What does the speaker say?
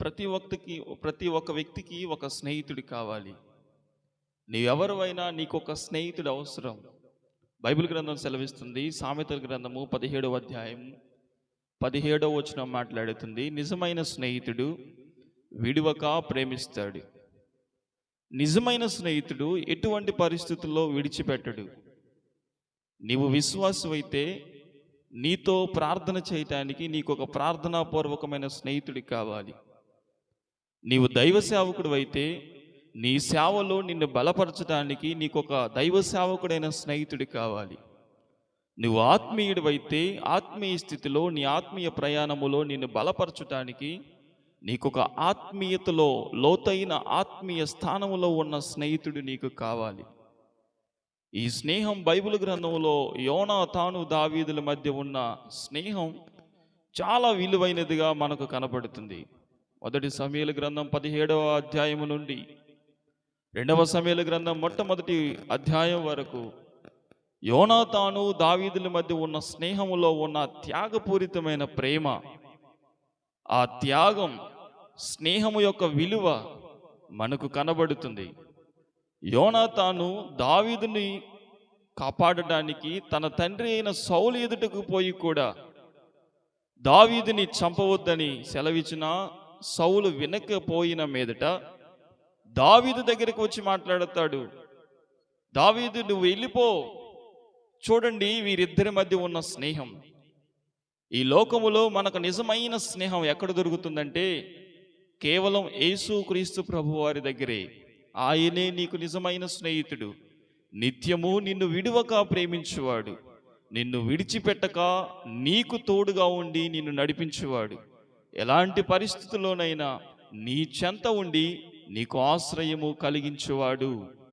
ప్రతి ఒక్తికి ప్రతి ఒక్క వ్యక్తికి ఒక స్నేహితుడు కావాలి. నీవెవరివైనా నీకు ఒక స్నేహితుడు అవసరం. బైబిల్ గ్రంథం సెలవిస్తుంది సామెతల గ్రంథము పదిహేడవ అధ్యాయం పదిహేడవ వచనం మాట్లాడుతుంది. నిజమైన స్నేహితుడు విడివక ప్రేమిస్తాడు. నిజమైన స్నేహితుడు ఎటువంటి పరిస్థితుల్లో విడిచిపెట్టడు. నీవు విశ్వాసమైతే నీతో ప్రార్థన చేయటానికి నీకు ఒక ప్రార్థనాపూర్వకమైన స్నేహితుడి కావాలి. నీవు దైవ సేవకుడు అయితే నీ సేవలో నిన్ను బలపరచడానికి నీకు ఒక దైవ సేవకుడైన స్నేహితుడు కావాలి. నువ్వు ఆత్మీయుడివైతే ఆత్మీయ స్థితిలో నీ ఆత్మీయ ప్రయాణములో నిన్ను బలపరచడానికి నీకొక ఆత్మీయతలో లోతైన ఆత్మీయ స్థానములో ఉన్న స్నేహితుడు నీకు కావాలి. ఈ స్నేహం బైబిల్ గ్రంథంలో యోనా తాను దావీదుల మధ్య ఉన్న స్నేహం చాలా విలువైనదిగా మనకు కనబడుతుంది మొదటి సమయాల గ్రంథం పదిహేడవ అధ్యాయము నుండి రెండవ సమయల గ్రంథం మొట్టమొదటి అధ్యాయం వరకు యోనాతాను దావీదుల మధ్య ఉన్న స్నేహములో ఉన్న త్యాగపూరితమైన ప్రేమ ఆ త్యాగం స్నేహము యొక్క విలువ మనకు కనబడుతుంది. యోనాతాను దావీదుని కాపాడడానికి తన తండ్రి అయిన సౌలు ఎదుటకు పోయి కూడా దావీదుని చంపవద్దని సెలవిచ్చిన సౌలు వినకపోయిన మీదట దావీదు దగ్గరికి వచ్చి మాట్లాడతాడు. దావీదు నువ్వు వెళ్ళిపో. చూడండి వీరిద్దరి మధ్య ఉన్న స్నేహం. ఈ లోకములో మనకు నిజమైన స్నేహం ఎక్కడ దొరుకుతుందంటే కేవలం యేసు క్రీస్తు ప్రభు వారి దగ్గరే. ఆయనే నీకు నిజమైన స్నేహితుడు. నిత్యము నిన్ను విడువక ప్రేమించువాడు. నిన్ను విడిచిపెట్టక నీకు తోడుగా ఉండి నిన్ను నడిపించువాడు. ఎలాంటి పరిస్థితుల్లోనైనా నీ చెంత ఉండి నీకు ఆశ్రయము కలిగించేవాడు.